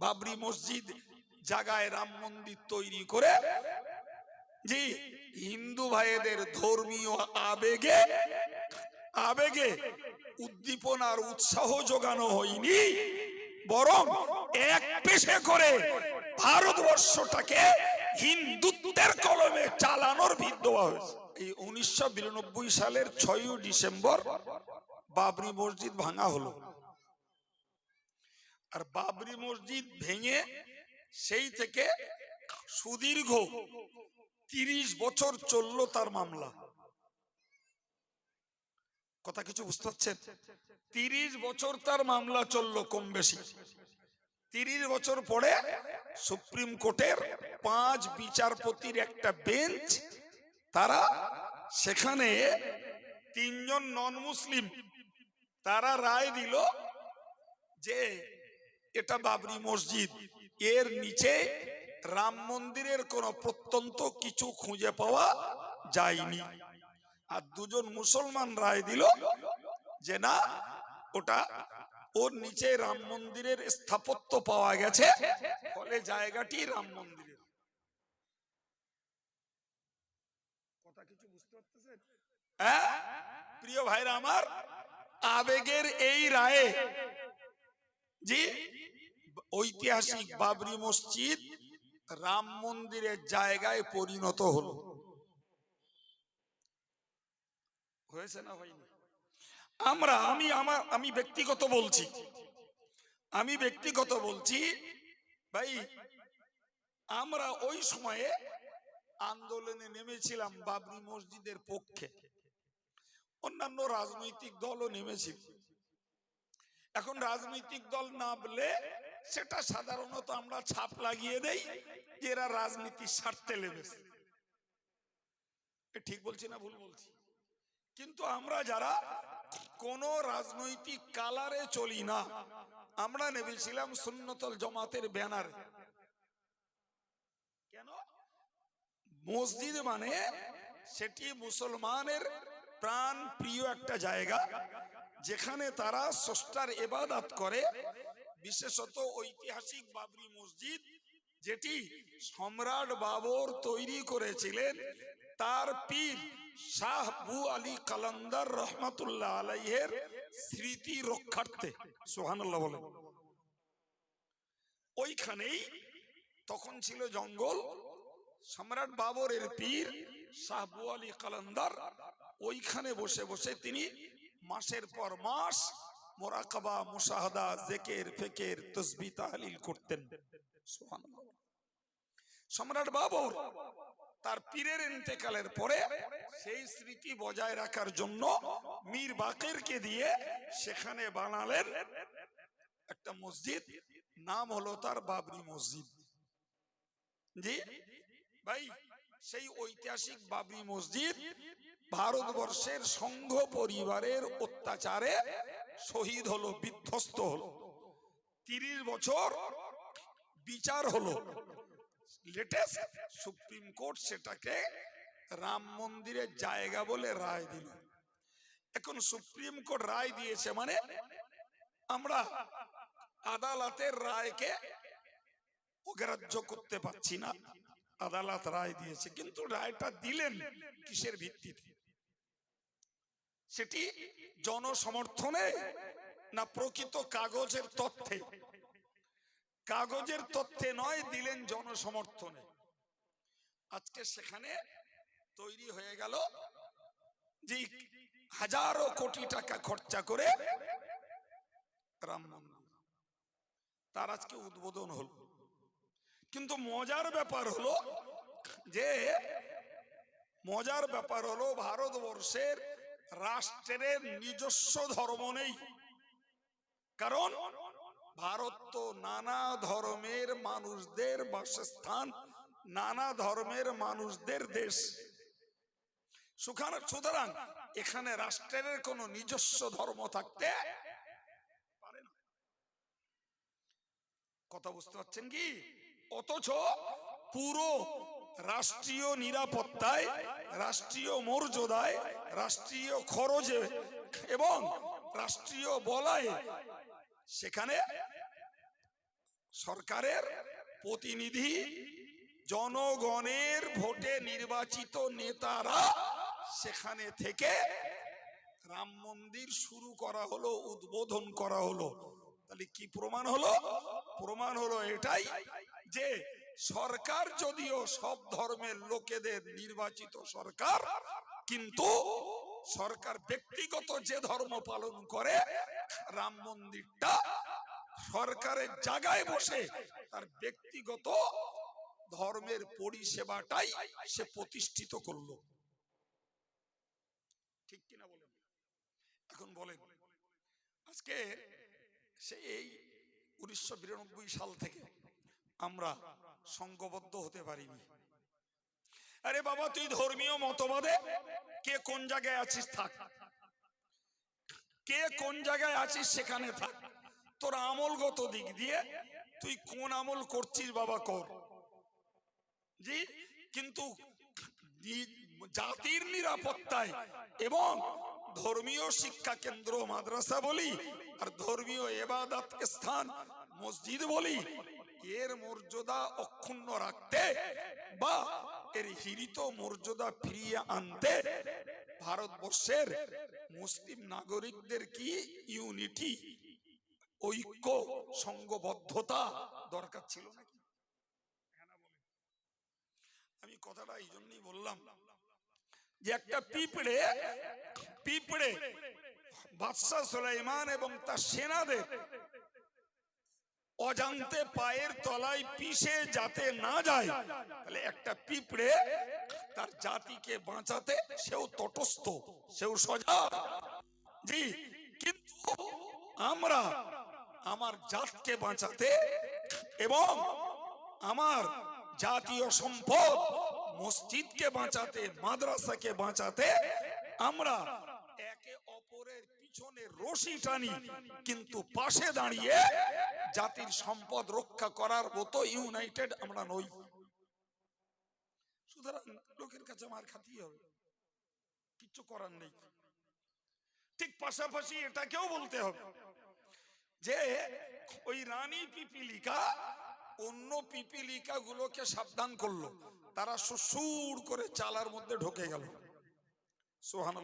বাবরি মসজিদ জায়গায় রাম মন্দির তৈরি করে জি হিন্দু ভাইদের ধর্মীয় আবেগে আবেগে উদ্দীপনার উৎসাহ যোগানো হয়নি, বরং এক পেশে করে ভারতবর্ষটাকে হিন্দুত্বের কলমে চালানোর ভিত দেওয়া হয়েছে। এই উনিশশো বিরানব্বই সালের ছয়ই ডিসেম্বর বাবরি মসজিদ ভাঙা হলো। আর বাবরি মসজিদ ভেঙে সেই থেকে সুদীর্ঘ তিরিশ বছর চলল তার মামলা। কথা কিছু বুঝতে পারছেন? তিরিশ বছর তার মামলা চলল কম বেশি। তিরিশ বছর পরে সুপ্রিম কোর্টের পাঁচ বিচারপতির একটা বেঞ্চ, তারা সেখানে তিনজন নন মুসলিম তারা রায় দিল যে এটা বাবরি মসজিদ। এর নিচে রাম মন্দিরের কোন প্রত্যন্ত কিছু খুঁজে পাওয়া যায়নি। আর দুজন মুসলমান রায় দিল যে না, ওটা ওর নিচে রাম মন্দিরের স্থাপত্য পাওয়া গেছে, ফলে জায়গাটি রাম মন্দিরের। কথা কিছু বুঝতে পারতেছেন? হ্যাঁ প্রিয় ভাইরা আমার, আবেগের এই রায়ে। জি? ঐতিহাসিক বাবরি মসজিদ রাম মন্দিরের জায়গায় পরিণত হলো। হয়েছে না হয়নি? আমরা, আমি, আমার, আমি ব্যক্তিগত বলছি। আমি ব্যক্তিগত বলছি, ভাই, আমরা ওই সময়ে আন্দোলনে নেমেছিলাম বাবরি মসজিদের পক্ষে। অন্যান্য রাজনৈতিক দলও নেমেছিল। এখন রাজনৈতিক দল নামলে সেটা সাধারণত আমরা ছাপ লাগিয়ে দেই যে এরা রাজনীতির স্বার্থে লেবেছে ঠিক বলছি না ভুল বলছি? কিন্তু আমরা যারা কোন রাজনৈতিক কালারে চলি না, আমরা নেমেছিলাম সুন্নতল জমাতের ব্যানারে। কেন? মসজিদ মানে সেটি মুসলমানের প্রাণ প্রিয় একটা জায়গা, যেখানে তারা স্রষ্টার এবাদাত করে বিশেষত ঐতিহাসিক বাবরি মসজিদ, যেটি সম্রাট বাবর তৈরি করেছিলেন। তার পীর শাহ বু আলী কালান্দার রহমাতুল্লাহ আলাইহের স্মৃতি রক্ষার্থে সোহানুল্লাহ বলেন। ওইখানেই তখন ছিল জঙ্গল, সম্রাট বাবরের পীর শাহবু আলী কালান্দার, ওইখানে বসে বসে তিনি মাসের পর মাস মোরাকাবা, মুশাহাদা, জেকের, ফেকের তসবি তাহলিল করতেন। সম্রাট বাবর তার পীরের ইন্তেকালের পরে সেই স্মৃতি বজায় রাখার জন্য মীর বাকেরকে দিয়ে সেখানে বানালেন একটা মসজিদ, নাম হলো তার বাবরি মসজিদ। জি? ভাই, সেই ঐতিহাসিক বাবরি মসজিদ ভারতবর্ষের সংঘ পরিবারের অত্যাচারে শহীদ হলো, বিধ্বস্ত হলো। তিরিশ বছর বিচার হলো। লেটেস্ট সুপ্রিম কোর্ট সেটাকে রাম মন্দিরের জায়গা বলে রায় দিল। এখন সুপ্রিম কোর্ট রায় দিয়েছে মানে আমরা আদালতের রায়কে অগ্রাহ্য করতে পারছি না। আদালত রায় দিয়েছে, কিন্তু রায়টা দিলেন কিসের ভিত্তিতে? সেটি জনসমর্থনে না প্রকৃত কাগজের তথ্যে? কাগজের তথ্যে নয়, দিলেন জনসমর্থনে। আজকে সেখানে তৈরি হয়ে গেল যে হাজারো কোটি টাকা খরচা করে রাম মন্দির। তার আজকে উদ্বোধন হলো। কিন্তু মজার ব্যাপার হলো যে মজার ব্যাপার হলো ভারতবর্ষের রাষ্ট্রের নিজস্ব ধর্ম নেই। কারণ ভারত তো নানা ধর্মের মানুষদের বাসস্থান, নানা ধর্মের মানুষদের দেশ। সুতরাং এখানে রাষ্ট্রের কোন নিজস্ব ধর্ম থাকতে পারে না। কথা বুঝতে পারছেন কি? অথচ পুরো রাষ্ট্রীয় নিরাপত্তায়, রাষ্ট্রীয় মর্যাদায়, রাষ্ট্রীয় খরচে এবং রাষ্ট্রীয় বলায় সেখানে সরকারের প্রতিনিধি জনগণের ভোটে নির্বাচিত নেতারা সেখানে থেকে রাম মন্দির শুরু করা হলো, উদ্বোধন করা হলো। তাহলে কি প্রমাণ হলো? প্রমাণ হলো এটাই যে সরকার যদিও সব ধর্মের লোকেদের নির্বাচিত সরকার, কিন্তু সরকার ব্যক্তিগত যে ধর্ম পালন করে, রাম মন্দিরটা সরকারের জায়গায় বসে তার ব্যক্তিগত ধর্মের পরিষেবাটাই সে প্রতিষ্ঠিত করল। ঠিক কিনা বলেন? এখন বলেন, আজকে সেই উনিশশো বিরানব্বই সাল থেকে আমরা সংঘবদ্ধ হতে পারিনি। আরে বাবা, তুই ধর্মীয় মতবাদে কে কোন জায়গায় আছিস থাক। কে কোন জায়গায় আছিস সেখানে থাক। তোর আমলগত দিক দিয়ে তুই কোন আমল করছিস বাবা কর। জি? কিন্তু জাতির নিরাপত্তায় এবং ধর্মীয় শিক্ষা কেন্দ্র মাদ্রাসা বলি আর ধর্মীয় এবাদত স্থান মসজিদ বলি এর মর্যাদা অক্ষুণ্ণ রাখতে বা এর হিরিত মর্যাদা ফিরিয়ে আনতে ভারতবর্ষের মুসলিম নাগরিকদের কি ইউনিটি, ঐক্য, সংঘবদ্ধতা দরকার ছিল নাকি? আমি কথাটা এই জন্যই বললাম যে একটা পিঁপড়ে পিঁপড়ে বাদশাহ সুলাইমান এবং তার সেনাদের অজান্তে পায়ের তলায় পিষে যাতে না যায়, তাহলে একটা পিঁপড়ে তার জাতিকে বাঁচাতে সেও তটস্থ, সেও সজাগ। জি, কিন্তু আমরা আমার জাতকে বাঁচাতে এবং আমার জাতীয় সম্পদ মসজিদকে বাঁচাতে, মাদ্রাসাকে বাঁচাতে আমরা একে অপরের পিছনে রশি টানি, কিন্তু পাশে দাঁড়িয়ে জাতির সম্পদ রক্ষা করার মতো ইউনাইটেড আমরা নই। সুতরাং লোকের কাছে মার খাতেই হবে। কিচ্ছু করার নেই। ঠিক পাশাপাশি এটাকেও বলতে হবে যে, ওই রানী পিপিলিকা অন্য পিপিলিকা গুলোকে সাবধান করল। তারা সুসুর করে চালার মধ্যে ঢোকে গেল। সোহান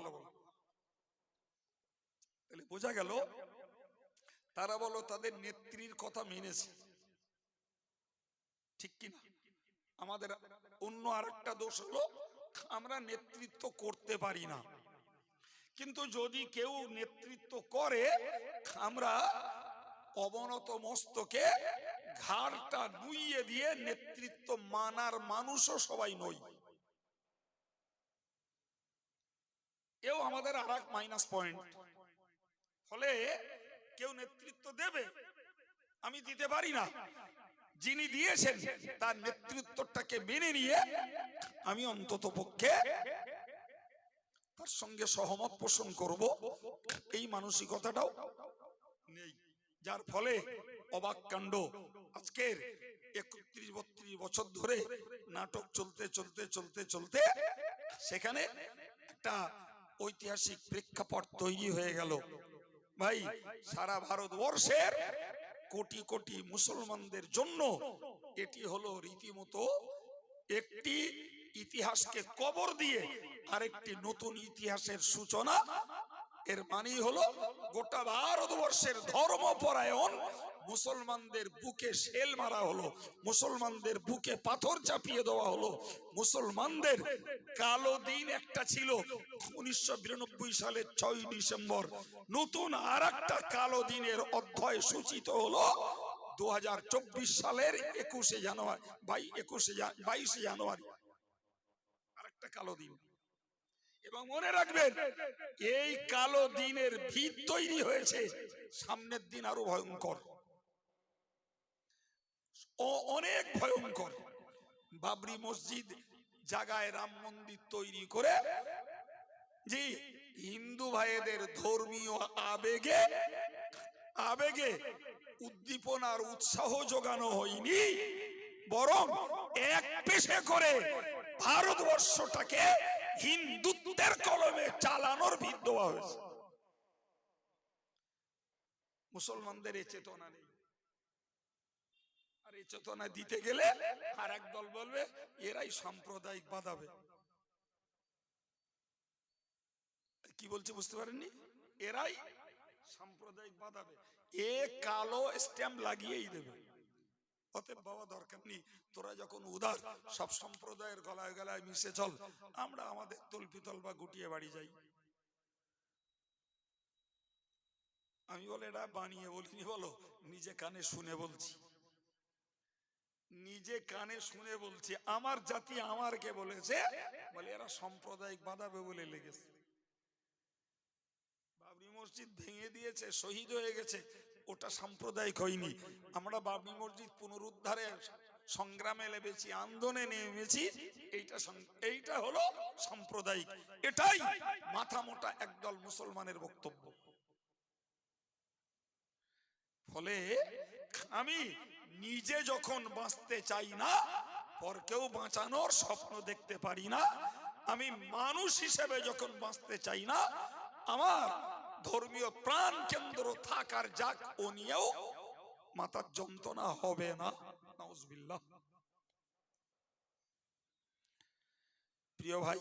তাহলে বোঝা গেল, তারা বলো তাদের নেত্রীর কথা মেনেছে। ঠিক কিনা? আমাদের অন্য আরেকটা দোষ হলো, আমরা নেতৃত্ব করতে পারি না। কিন্তু যদি কেউ নেতৃত্ব করে, আমরা অবনত মস্তকে ঘাড়টা নুইয়ে দিয়ে নেতৃত্ব মানার মানুষও সবাই নই। এও আমাদের আর এক মাইনাস পয়েন্ট ফলে কেউ নেতৃত্ব দেবে, আমি দিতে পারি না। যিনি দিয়েছেন, তার নেতৃত্বটাকে মেনে নিয়ে আমি অন্তত পক্ষে তার সঙ্গে সহমত পোষণ করব। এই মানসিকতাটাও নেই, যার ফলে অবাক কাণ্ড। আজকের একত্রিশ বত্রিশ বছর ধরে নাটক চলতে চলতে চলতে চলতে সেখানে একটা ঐতিহাসিক প্রেক্ষাপট তৈরি হয়ে গেল। ভাই, সারা ভারতবর্ষের কোটি কোটি মুসলমানদের জন্য এটি হলো রীতিমতো একটি ইতিহাসকে কবর দিয়ে আরেকটি নতুন ইতিহাসের সূচনা। এর মানেই হলো গোটা ভারতবর্ষের ধর্মপরায়ণ মুসলমানদের বুকে শেল মারা হলো, মুসলমানদের বুকে পাথর চাপিয়ে দেওয়া হলো, মুসলমানদের কালো দিন একটা ছিল। উনিশশো বিরানব্বই সালের ছয় ডিসেম্বর নতুন আর একটা কালো দিনের অধ্যায় সূচিত হলো দু হাজার চব্বিশ সালের একুশে জানুয়ারি, বাই, একুশে বাইশে জানুয়ারি। আরেকটা কালো দিন। এবং মনে রাখবেন, এই কালো দিনের ভিত তৈরি হয়েছে, সামনের দিন আরও ভয়ঙ্কর। ও অনেক ভয়ঙ্কর। বাবরি মসজিদ জায়গায় রাম মন্দির তৈরি করে জি হিন্দু ভাইদের ধর্মীয় আবেগে আবেগে উদ্দীপনার উৎসাহ যোগানো হয়নি, বরং এক পেশে করে ভারতবর্ষটাকে হিন্দুত্বের কলমে চালানোর ভিত দেওয়া হয়েছে। মুসলমানদের এ চেতনা নেই। চেতনা দিতে গেলে আর দল বলবে, এরাই সাম্প্রদায়িক বাঁধাবে কি বলছে বুঝতে পারেননি? এরাই সাম্প্রদায়িক বাঁধাবে এ কালো স্ট্যাম্প লাগিয়েই দেবে। অতএব বাবা, দরকার নেই। তোরা যখন উদার, সব সম্প্রদায়ের গলায় গলায় মিশে চল। আমরা আমাদের তলপিতল বা গুটিয়ে বাড়ি যাই। আমি বলে, এটা বানিয়ে বলিনি বলো, নিজে কানে শুনে বলছি। নিজে কানে শুনে বলছি, আমার জাতি আমার কে বলেছে। বলে, এরা সাম্প্রদায়িক বাঁধাবে বলে লেগেছে। বাবরি মসজিদ ভেঙে দিয়েছে, শহীদ হয়ে গেছে। ওটা সাম্প্রদায়িক হয়নি। আমরা বাবরি মসজিদ পুনরুদ্ধারে সংগ্রামে লেবেছি আন্দোলনে নেমেছি। এইটা এইটা হলো সাম্প্রদায়িক। এটাই মাথা মোটা একদল মুসলমানের বক্তব্য। ফলে আমি নিজে যখন বাঁচতে চাই না পরকেও বাঁচানোর স্বপ্ন দেখতে পারি না। আমি মানুষ হিসেবে যখন বাঁচতে চাই না, আমার ধর্মীয় প্রাণ কেন্দ্র থাকার যাক, ও নিয়েও মাথার যন্ত্রণা হবে না। প্রিয় ভাই,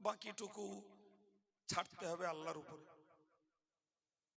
বাকিটুকু ছাড়তে হবে আল্লাহর উপরে।